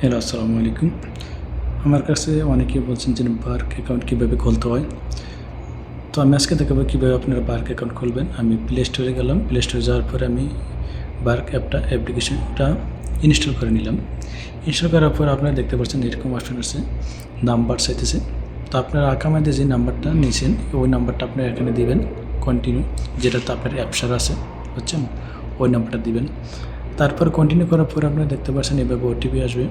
Hello, আসসালামু আলাইকুম। আমার কাছে অনেকে বলছেন যে বার্ক অ্যাকাউন্ট কীভাবে খুলতে হয়। তো আমি আজকে দেখাবো কীভাবে আপনারা বার্ক অ্যাকাউন্ট খুলবেন। আমি প্লে স্টোরে গেলাম। প্লে স্টোরে যাওয়ার পরে আমি বার্ক অ্যাপটা, অ্যাপ্লিকেশনটা ইনস্টল করে নিলাম। ইনস্টল করার পর আপনারা দেখতে পাচ্ছেন এরকম অপশন আছে, নাম্বার চাইতেছে। তো আপনারা আকামাতে যে নাম্বারটা নিয়েছেন ওই নাম্বারটা আপনারা এখানে দিবেন কন্টিনিউ যেটা যেটাতে আপনার অ্যাপসার আছে, বুঝছেন? ওই নাম্বারটা দিবেন। তারপর কন্টিনিউ করার পর আপনারা দেখতে পাচ্ছেন এভাবে ওটিপি আসবে।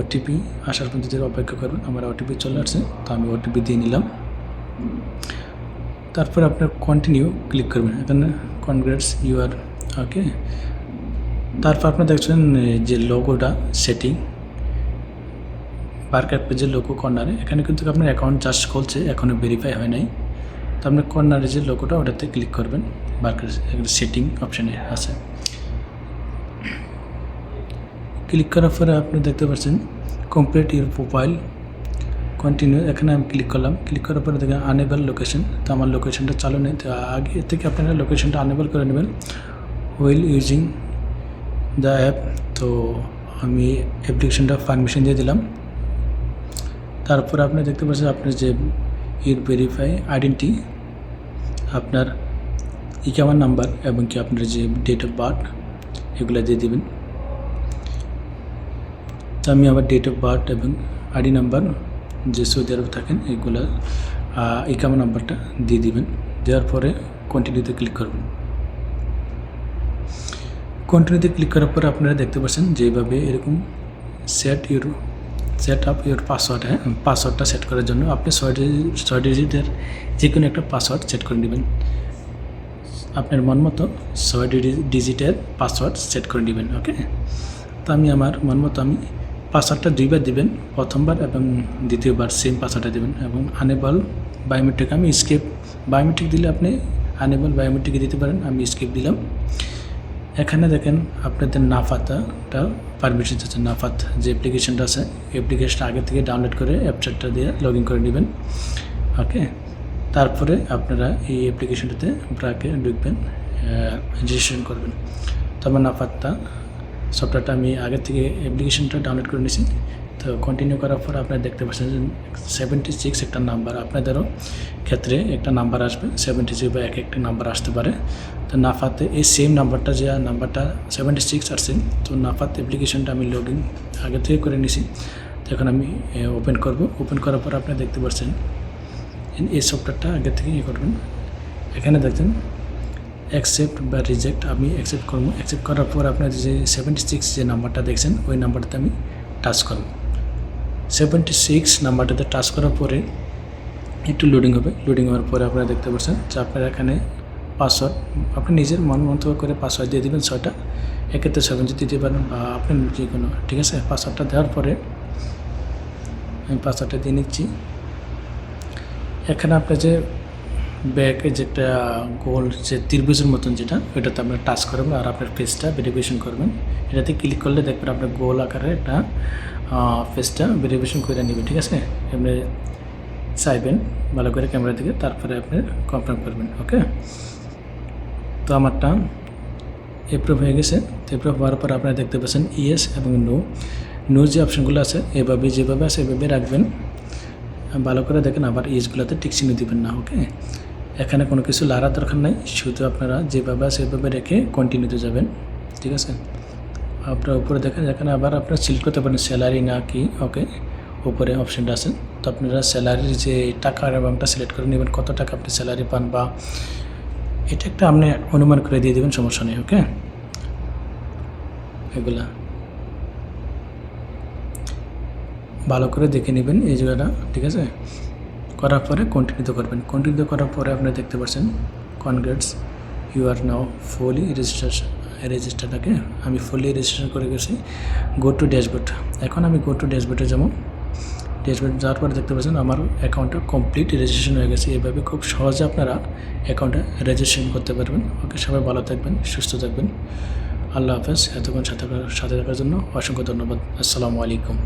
ওটিপি আসার পর্যন্ত অপেক্ষা করবেন, আমার ওটিপি চলে আসছে, তো আমি ওটিপি দিয়ে নিলাম। তারপর আপনার কন্টিনিউ ক্লিক করবেন, এখানে কনগ্রেটস ইউ আর ওকে তারপর আপনার দেখছেন যে লোগোটা সেটিং অ্যাপে যে লোগো কর্নারে এখানে কিন্তু আপনার অ্যাকাউন্ট চার্জ খুলছে এখনও ভেরিফাই হয় নাই। তো আপনার কর্নারে যে লোগোটা ওটাতে ক্লিক করবেন বার্কের সেটিং অপশানে আছে। ক্লিক করার পরে আপনি দেখতে পাচ্ছেন কমপ্লিট ইউর প্রোফাইল কন্টিনিউ এখানে আমি ক্লিক করলাম। ক্লিক করার পরে দেখেন আনেবল লোকেশন তো আমার লোকেশনটা চালু নেই। তো আগে এর থেকে আপনারা লোকেশনটা আনেবল করে নেবেন। ওয়েল ইউজিং দ্য অ্যাপ তো আমি অ্যাপ্লিকেশনটা পারমিশন দিয়ে দিলাম। তারপর আপনি দেখতে পাচ্ছেন, আপনার যে ইউর ভেরিফাই আইডেন্টি আপনার ইকামার নাম্বার এবং কি আপনার যে ডেট অফ বার্থ এগুলো দিয়ে দেবেন। তো আমি আমার ডেট অফ বার্থ এবং আইডি নাম্বার যে সৌদি আরব থাকেন, এগুলো ইকামা নাম্বারটা দিয়ে দিবেন। দেওয়ার পরে কন্টিনিউতে ক্লিক করবেন। কন্টিনিউতে ক্লিক করার পরে আপনারা দেখতে পাচ্ছেন যেভাবে এরকম set your set up your password হ্যাঁ পাসওয়ার্ডটা সেট করার জন্য আপনি ছয় ডিজিট ছয় ডিজিটের যে কোনো একটা পাসওয়ার্ড সেট করে নেবেন। আপনার মন মতো ছয় ডিজিটের পাসওয়ার্ড সেট করে নেবেন ওকে তো আমি আমার মন মতো আমি পাসওয়ার্ডটা দুইবার দিবেন, প্রথমবার এবং দ্বিতীয়বার সেম পাসওয়ার্ডটা দেবেন এবং আনেবল বায়োমেট্রিক আমি স্কেপ বায়োমেট্রিক দিলে আপনি আনেবল বায়োমেট্রিক দিতে পারেন, আমি স্কেপ দিলাম। এখানে দেখেন আপনাদের নাফাতাটা পারমিশন আছে নাফাত যে অ্যাপ্লিকেশনটা আছে অ্যাপ্লিকেশনটা আগে থেকে ডাউনলোড করে অ্যাপচারটা দিয়ে লগ করে নেবেন। ওকে তারপরে আপনারা এই অ্যাপ্লিকেশনটাতে ব্রাকে ঢুকবেন রেজিস্ট্রেশন করবেন। তো আমার নাফাতটা সফটওয়্যারটা আমি আগে থেকে অ্যাপ্লিকেশনটা ডাউনলোড করে নিয়েছি। তো কন্টিনিউ করার পর আপনারা দেখতে পাচ্ছেন সেভেন্টি সিক্স একটা নাম্বার আপনাদেরও ক্ষেত্রে একটা নাম্বার আসবে। সেভেন্টি সিক্স বা এক একটি নাম্বার আসতে পারে। তো নাফাতে এই সেম নাম্বারটা যে নাম্বারটা সেভেন্টি সিক্স আসছে, তো নাফাত অ্যাপ্লিকেশনটা আমি লগ ইন আগে থেকে করে নিয়েছি। তো এখন আমি ওপেন করব। ওপেন করার পর আপনারা দেখতে পাচ্ছেন, এই সফটওয়্যারটা আগে থেকে ইয়ে করবেন। এখানে দেখছেন অ্যাকসেপ্ট বা রিজেক্ট আমি অ্যাকসেপ্ট করব। অ্যাকসেপ্ট করার পর আপনার যে সেভেন্টি সিক্স যে নাম্বারটা দেখছেন, ওই নাম্বারটাতে আমি টাচ করব। সেভেন্টি সিক্স নাম্বারটাতে টাচ করার পরে একটু লোডিং হবে। লোডিং হওয়ার পরে আপনারা দেখতে পাচ্ছেন যে আপনার এখানে পাসওয়ার্ড আপনি নিজের মন মতো করে পাসওয়ার্ড দিয়ে দেবেন ছয়টা। এক্ষেত্রে সেভেন যদি দিতে পারেন বা আপনি যে কোনো, ঠিক আছে? পাসওয়ার্ডটা দেওয়ার পরে আমি পাসওয়ার্ডটা দিয়ে নিচ্ছি। এখানে আপনার যে ব্যাকে যেটা গোল যে ত্রিভুজের মতন যেটা, ওইটাতে আপনার টাচ করবেন আর আপনার ফেসটা ভেরিফিকেশন করবেন। এটাতে ক্লিক করলে দেখবেন আপনার গোল আকারে একটা ফেসটা ভেরিফিকেশন করে নেবে, ঠিক আছে? এমনি চাইবেন ভালো করে ক্যামেরা দিকে তারপরে আপনি কনফার্ম করবেন ওকে তো আমারটা এপ্রুভ হয়ে গেছে। তো এপ্রুভ হওয়ার পর আপনারা দেখতে পাচ্ছেন ইয়েস এবং নো নো যে অপশনগুলো আছে, এভাবে যেভাবে আছে, এভাবে রাখবেন। ভালো করে দেখেন, আবার ইজগুলোতে টিক দিবেন না ওকে এখানে কোনো কিছু লাড়ার দরকার নাই, শুধু আপনারা যেভাবে সেভাবে রেখে কন্টিনিউতে যাবেন, ঠিক আছে? আপনার উপরে দেখেন, এখানে আবার আপনারা সিলেক্ট করতে পারেন স্যালারি না কি ওকে উপরে অপশানটা আছে। তো আপনারা স্যালারির যে টাকার অ্যামাউন্টটা সিলেক্ট করে নেবেন, কত টাকা আপনি স্যালারি পান বা এটা একটা আপনি অনুমান করে দিয়ে দেবেন, সমস্যা নেই ওকে এগুলা ভালো করে দেখে নেবেন এই জায়গাটা, ঠিক আছে? করার পরে কন্টিনিউ করবেন। কন্টিনিউ করার পরে আপনি দেখতে পাচ্ছেন congrats you are now fully registration রেজিস্টারটাকে আমি ফুলি রেজিস্ট্রেশন করে গেছি। গো টু ড্যাশবোর্ড এখন আমি গো টু ড্যাশবোর্ডে যাব। ড্যাশবোর্ড যাওয়ার পরে দেখতে পাচ্ছেন আমার অ্যাকাউন্টটা কমপ্লিট রেজিস্ট্রেশন হয়ে গেছে। এভাবে খুব সহজে আপনারা অ্যাকাউন্টে রেজিস্ট্রেশন করতে পারবেন। ওকে সবাই ভালো থাকবেন, সুস্থ থাকবেন। আল্লাহ হাফেজ। এতক্ষণ সাথে সাথে থাকার জন্য অসংখ্য ধন্যবাদ। আসসালামু আলাইকুম।